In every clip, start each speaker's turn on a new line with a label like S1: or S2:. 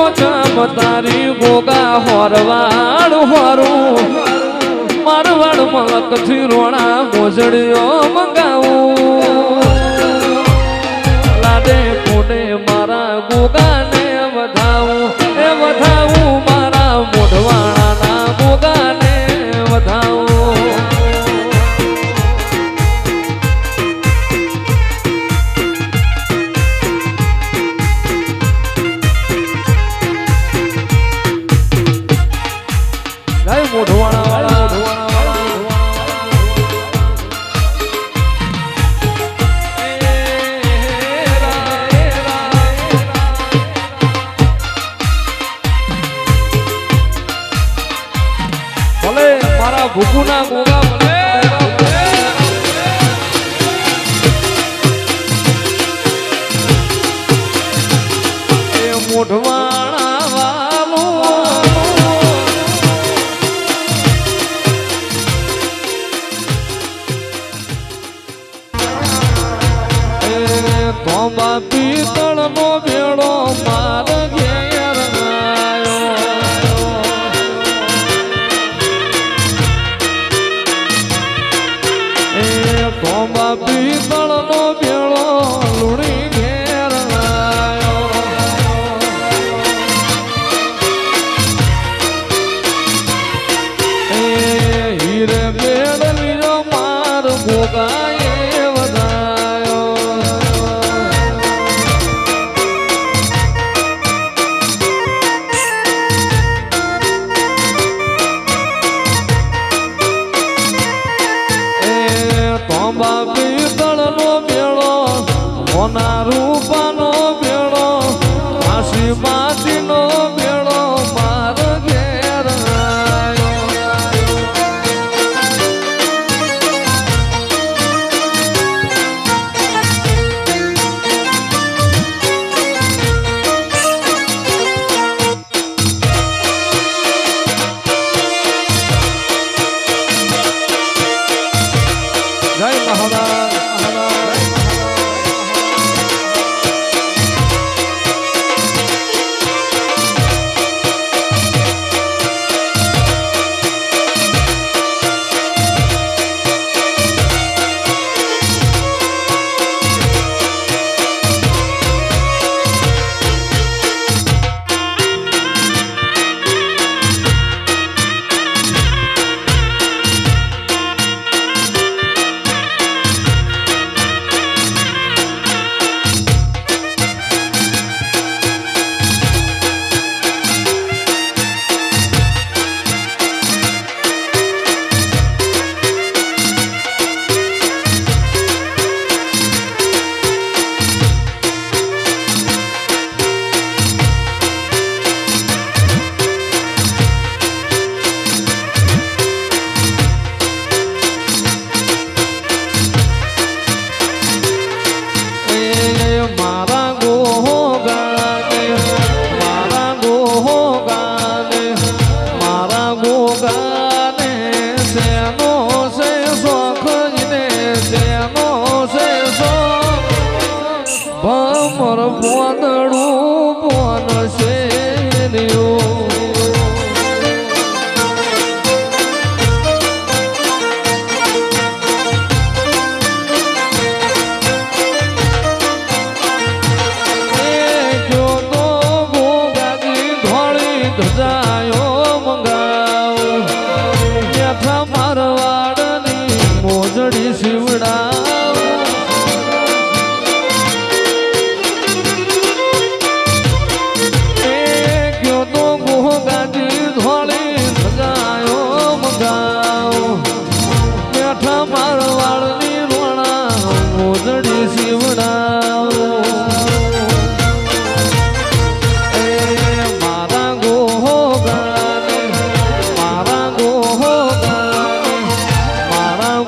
S1: વચમ તારી ગોગા હોરવાડ હોરું. મારવાડ મલકથી રોણા મોજડીઓ મંગાવું. લાડે કોને મારા ગોગા ભલે મારા ભૂકુના ગોગા ભલે. મોઢવા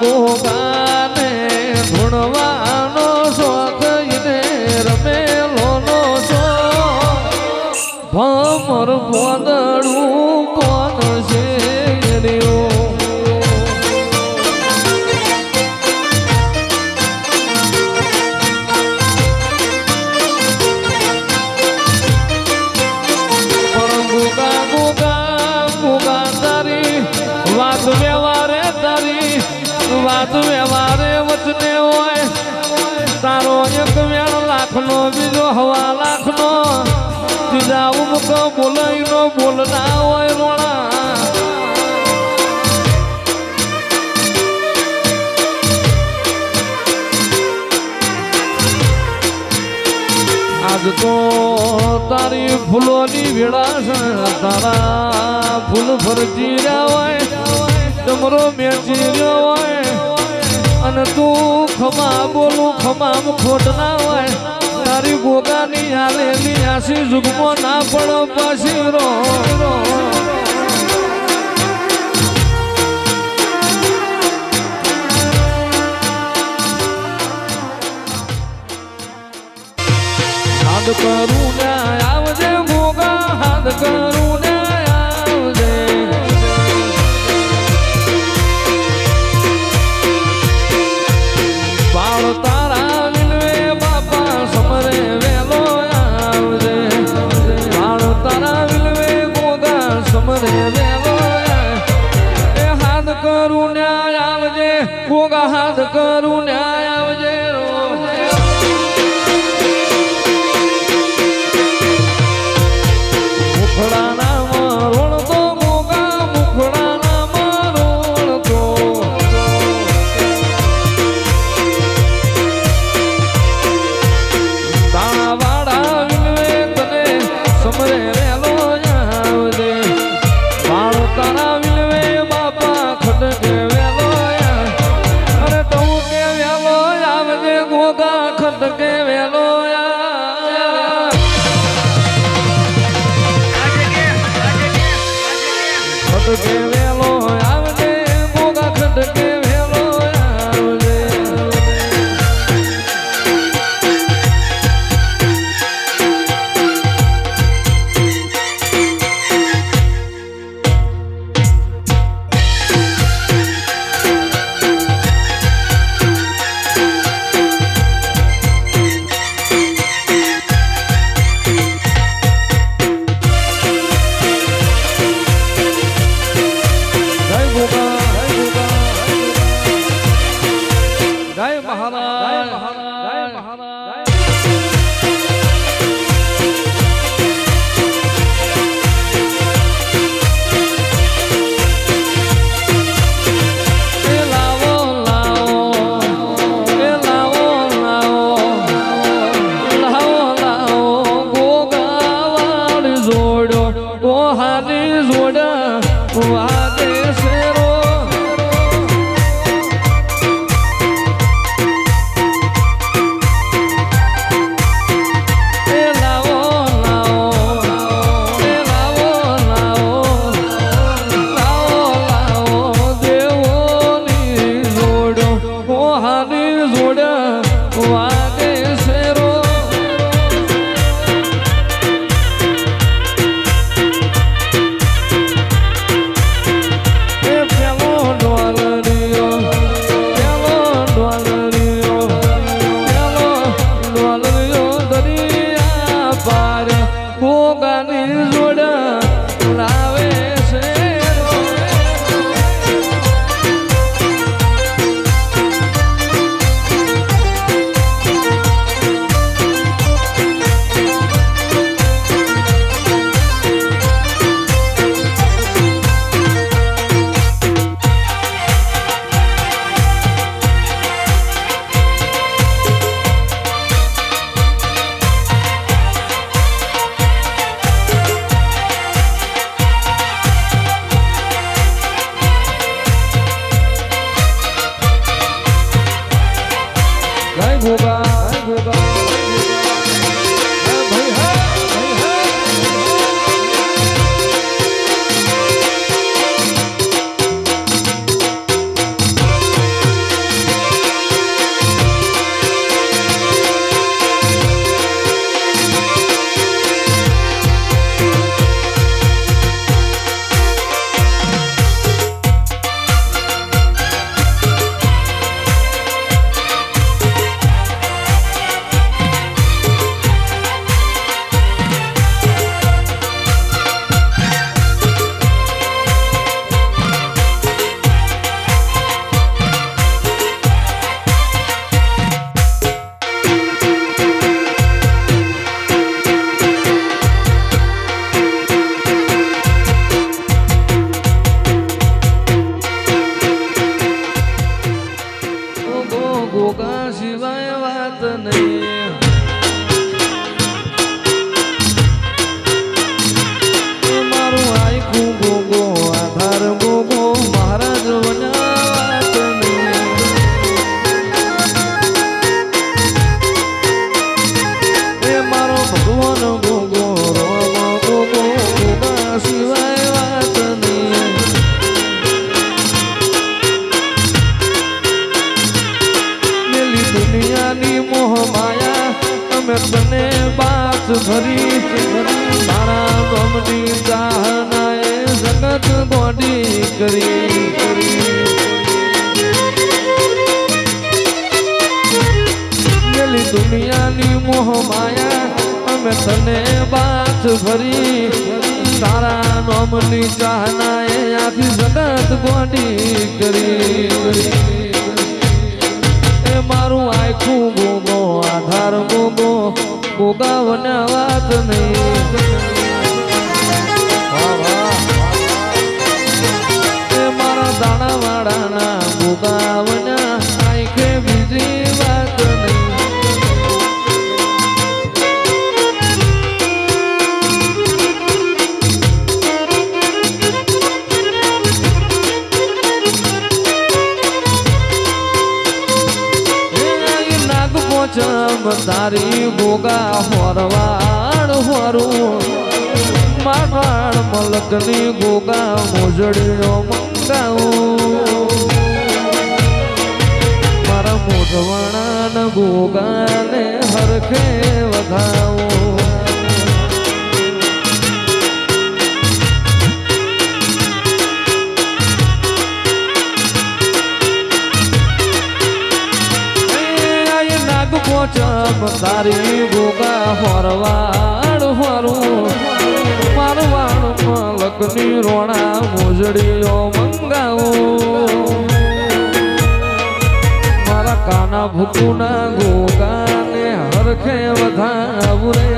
S1: ગોગા વચવે વારે વચને હોય. તારો એક વેણ લાખનો, બીજો હવા લાખનો. જુદા ઉમક બોલાઈનો બોલના હોય રોણા. આજ તો તારી ફૂલોની વેળા તારા ફૂલ ફરજી રહ્યા હોય. તમારો મેચી રહ્યો હોય. અને તું ખમા બોલું, ખમામ ખોટ ના હોય તારી ગોગાની હાલેની આશી જુગમો ના પડો પાછી રો લોડા વાગે શેરો Wow. તારા ગમની ચાહનાએ જગત ગોડી કરી ગેલી દુનિયાની મોહ માયા અમે તને બાથ ભરી તારા નોમની ચાહનાએ આખી જગત ગોડી કરી તારી ગોગા હોરવાડ હોરું. મારવાડ મલકની ગોગા મોજડીઓ મંગાવું. મારા મોઢવાણા ગોગાને હરખે વધાવું તારી ગોગા હોરવાડ હોરું. મારવાડ મલકની રોણા મોજડીઓ મંગાવું. મારા કાના ભૂકુના ગોગાને હરખે વધાવું રે.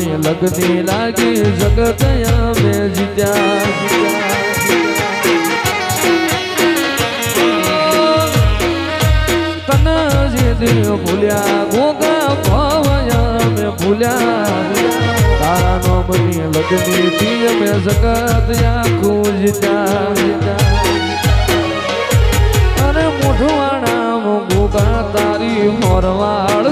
S1: ની લગની લાગી, જગત અમે ભૂલ્યા ગોગા ભાવયા મેં ભૂલ્યા. તારા નો બની લગ્ની થી અમે જગત આખું જીતા અને મોઢવાણા મોગુગા તારી મોરવાડ